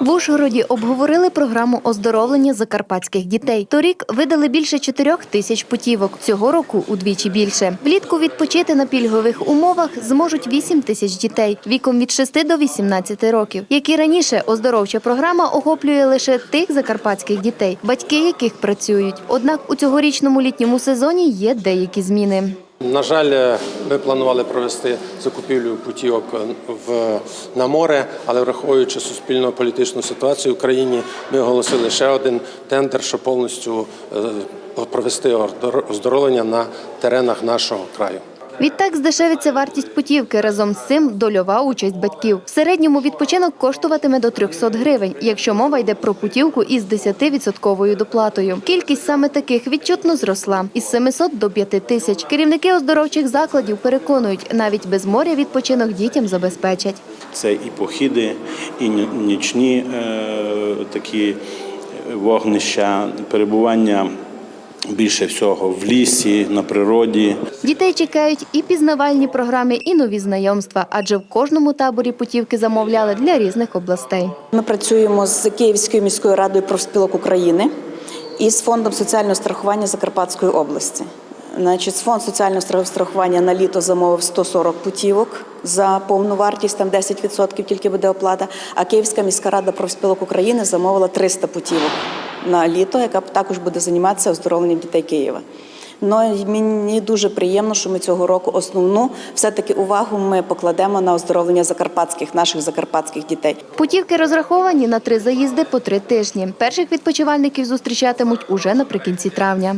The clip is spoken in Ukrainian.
В Ужгороді обговорили програму оздоровлення закарпатських дітей. Торік видали більше чотирьох тисяч путівок. Цього року удвічі більше. Влітку відпочити на пільгових умовах зможуть 8 тисяч дітей віком від 6 до 18 років. Як і раніше, оздоровча програма охоплює лише тих закарпатських дітей, батьки яких працюють. Однак у цьогорічному літньому сезоні є деякі зміни. На жаль, ми планували провести закупівлю путівок в на море, але враховуючи суспільно-політичну ситуацію в країні, ми оголосили ще один тендер, щоб повністю е, провести оздоровлення на теренах нашого краю. Відтак здешевиться вартість путівки. Разом з цим дольова участь батьків. В середньому відпочинок коштуватиме до 300 гривень, якщо мова йде про путівку із 10% доплатою. Кількість саме таких відчутно зросла із 700 до 5 тисяч. Керівники оздоровчих закладів переконують, навіть без моря відпочинок дітям забезпечать. Це і похіди, і нічні е, такі вогнища, перебування більше всього в лісі, на природі. Дітей чекають і пізнавальні програми, і нові знайомства, адже в кожному таборі путівки замовляли для різних областей. Ми працюємо з Київською міською радою профспілок України і з фондом соціального страхування Закарпатської області. Значить, фонд соціального страх- страхування на літо замовив 140 путівок за повну вартість, там 10% тільки буде оплата. А Київська міська рада профспілок України замовила 300 путівок на літо, яка також буде займатися оздоровленням дітей Києва. Ну мені дуже приємно, що ми цього року основну все-таки увагу ми покладемо на оздоровлення закарпатських наших закарпатських дітей. Путівки розраховані на три заїзди по три тижні. Перших відпочивальників зустрічатимуть уже наприкінці травня.